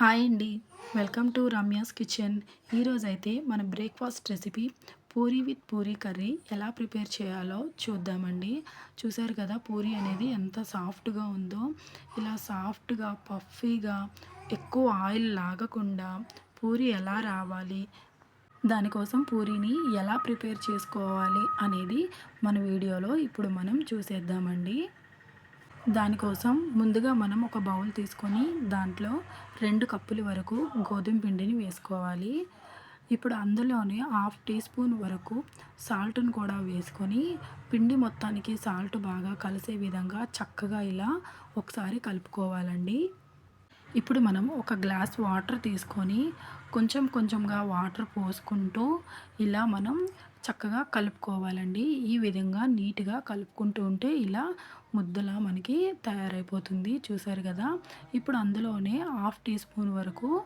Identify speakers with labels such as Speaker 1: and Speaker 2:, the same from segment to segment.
Speaker 1: Hi అండి. Welcome to Ramya's kitchen. ఈరోజు అయితే మన breakfast recipe puri with puri curry ఎలా ప్రిపేర్ చేయాలో చూద్దామండి. చూసారు కదా పూరీ అనేది ఎంత సాఫ్ట్గా ఉందో. ఇలా సాఫ్ట్గా పఫీగా ఎక్కువ ఆయిల్ లాగకుండా పూరీ ఎలా రావాలి దానికోసం పూరీని ఎలా ప్రిపేర్ చేసుకోవాలి అనేది మన వీడియోలో ఇప్పుడు మనం చూసేద్దామండి. దానికోసం ముందుగా మనం ఒక బౌల్ తీసుకొని దాంట్లో రెండు కప్పుల వరకు గోధుమ పిండిని వేసుకోవాలి. ఇప్పుడు అందులోనే హాఫ్ టీ స్పూన్ వరకు సాల్ట్ను కూడా వేసుకొని పిండి మొత్తానికి సాల్ట్ బాగా కలిసే విధంగా చక్కగా ఇలా ఒకసారి కలుపుకోవాలండి. ఇప్పుడు మనం ఒక గ్లాస్ వాటర్ తీసుకొని కొంచెం కొంచెంగా వాటర్ పోసుకుంటూ ఇలా మనం చక్కగా కలుపుకోవాలండి. ఈ విధంగా నీట్గా కలుపుకుంటూ ఉంటే ఇలా ముద్దలా మనకి తయారైపోతుంది. చూసారు కదా? ఇప్పుడు అందులోనే హాఫ్ టీ స్పూన్ వరకు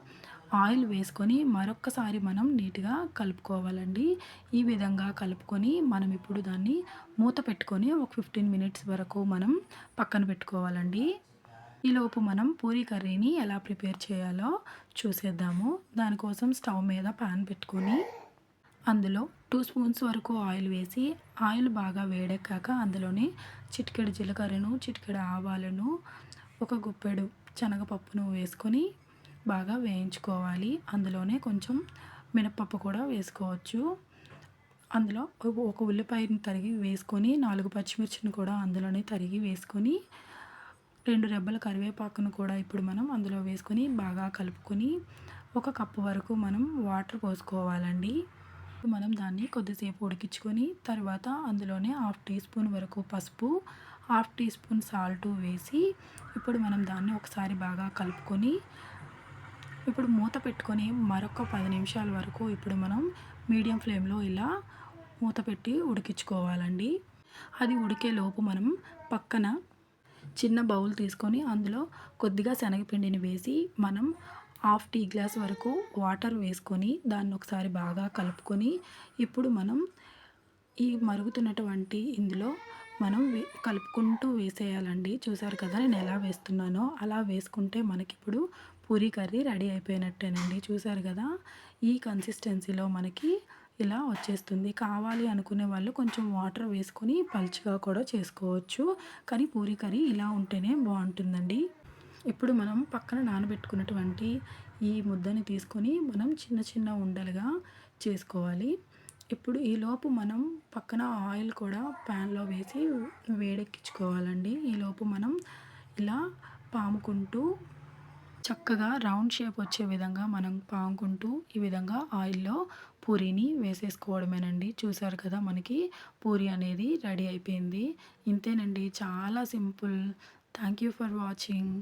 Speaker 1: ఆయిల్ వేసుకొని మరొక్కసారి మనం నీట్గా కలుపుకోవాలండి. ఈ విధంగా కలుపుకొని మనం ఇప్పుడు దాన్ని మూత పెట్టుకొని ఒక ఫిఫ్టీన్ మినిట్స్ వరకు మనం పక్కన పెట్టుకోవాలండి. ఈలోపు మనం పూరీ కర్రీని ఎలా ప్రిపేర్ చేయాలో చూసేద్దాము. దానికోసం స్టవ్ మీద పాన్ పెట్టుకొని అందులో టూ స్పూన్స్ వరకు ఆయిల్ వేసి ఆయిల్ బాగా వేడెక్కాక అందులోనే చిటికెడు జీలకర్రను చిటికెడు ఆవాలను ఒక గుప్పెడు శనగపప్పును వేసుకొని బాగా వేయించుకోవాలి. అందులోనే కొంచెం మినప్పప్పు కూడా వేసుకోవచ్చు. అందులో ఒక ఉల్లిపాయని తరిగి వేసుకొని నాలుగు పచ్చిమిర్చిని కూడా అందులోనే తరిగి వేసుకొని రెండు రెబ్బల కరివేపాకును కూడా ఇప్పుడు మనం అందులో వేసుకొని బాగా కలుపుకొని ఒక కప్పు వరకు మనం వాటర్ పోసుకోవాలండి. మనం దాన్ని కొద్దిసేపు ఉడికించుకొని తర్వాత అందులోనే హాఫ్ టీ స్పూన్ వరకు పసుపు హాఫ్ టీ స్పూన్ సాల్ట్ వేసి ఇప్పుడు మనం దాన్ని ఒకసారి బాగా కలుపుకొని ఇప్పుడు మూత పెట్టుకొని మరొక పది నిమిషాల వరకు ఇప్పుడు మనం మీడియం ఫ్లేమ్లో ఇలా మూత పెట్టి ఉడికించుకోవాలండి. అది ఉడికే లోపు మనం పక్కన చిన్న బౌల్ తీసుకొని అందులో కొద్దిగా శనగపిండిని వేసి మనం హాఫ్ టీ గ్లాస్ వరకు వాటర్ వేసుకొని దాన్ని ఒకసారి బాగా కలుపుకొని ఇప్పుడు మనం ఈ మరుగుతున్నటువంటి ఇందులో మనం కలుపుకుంటూ వేసేయాలండి. చూసారు కదా నేను ఎలా వేస్తున్నానో? అలా వేసుకుంటే మనకి ఇప్పుడు పూరీ కర్రీ రెడీ అయిపోయినట్టేనండి. చూసారు కదా? ఈ కన్సిస్టెన్సీలో మనకి ఇలా వచ్చేస్తుంది. కావాలి అనుకునే వాళ్ళు కొంచెం వాటర్ వేసుకొని పలుచగా కూడా చేసుకోవచ్చు. కానీ పూరి కర్రీ ఇలా ఉంటేనే బాగుంటుందండి. ఇప్పుడు మనం పక్కన నానబెట్టుకున్నటువంటి ఈ ముద్దని తీసుకొని మనం చిన్న చిన్న ఉండలుగా చేసుకోవాలి. ఇప్పుడు ఈలోపు మనం పక్కన ఆయిల్ కూడా ప్యాన్లో వేసి వేడెక్కించుకోవాలండి. ఈలోపు మనం ఇలా పాముకుంటూ చక్కగా రౌండ్ షేప్ వచ్చే విధంగా మనం పాముకుంటూ ఈ విధంగా ఆయిల్లో పూరీని వేసేసుకోవడమేనండి. చూసారు కదా మనకి పూరి అనేది రెడీ అయిపోయింది. ఇంతేనండి. చాలా simple. Thank you for watching.